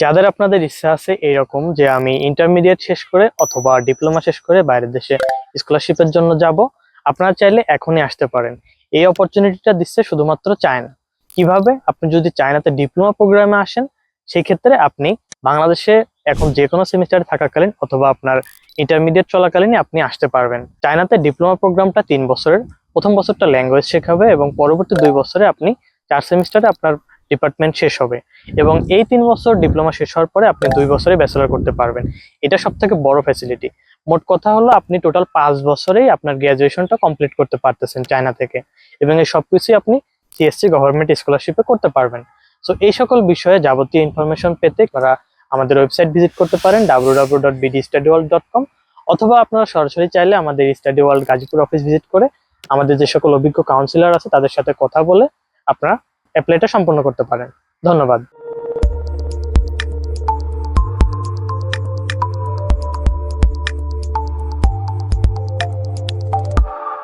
যাদের আপনাদের ইচ্ছা আছে এরকম যে আমি ইন্টারমিডিয়েট শেষ করে অথবা ডিপ্লোমা শেষ করে বাইরের দেশে স্কলারশিপের জন্য যাব, আপনারা চাইলে এখনই আসতে পারেন। এই অপরচুনিটিটা দিচ্ছে শুধুমাত্র চায়না। কীভাবে? আপনি যদি চায়নাতে ডিপ্লোমা প্রোগ্রামে আসেন সেই ক্ষেত্রে আপনি বাংলাদেশে এখন যে কোনো সেমিস্টারে থাকাকালীন অথবা আপনার ইন্টারমিডিয়েট চলাকালীনই আপনি আসতে পারবেন। চায়নাতে ডিপ্লোমা প্রোগ্রামটা তিন বছরের। প্রথম বছরটা ল্যাঙ্গুয়েজ শেখাবে এবং পরবর্তী দুই বছরে আপনি চার সেমিস্টারে আপনার ডিপার্টমেন্ট শেষ হবে। এবং এই তিন বছর ডিপ্লোমা শেষ হওয়ার পরে আপনি দুই বছরে ব্যাচেলর করতে পারবেন। এটা সব থেকে বড় ফ্যাসিলিটি মোট কথা হলো, আপনি টোটাল পাঁচ বছরেই আপনার গ্র্যাজুয়েশনটা কমপ্লিট করতে পারতেছেন চায়না থেকে। এবং এই সব কিছুই আপনি সিএসসি গভর্নমেন্ট স্কলারশিপে করতে পারবেন। সো এই সকল বিষয়ে যাবতীয় ইনফরমেশন পেতে আপনারা আমাদের ওয়েবসাইট ভিজিট করতে পারেন W W dot BD study world dot com অথবা আপনারা সরাসরি চাইলে আমাদের study world Gazipur office visit করে আমাদের যে সকল অভিজ্ঞ কাউন্সিলর আছে, তাদের সাথে কথা বলে আপনারা অ্যাপ্লাইটা সম্পন্ন করতে পারেন। ধন্যবাদ।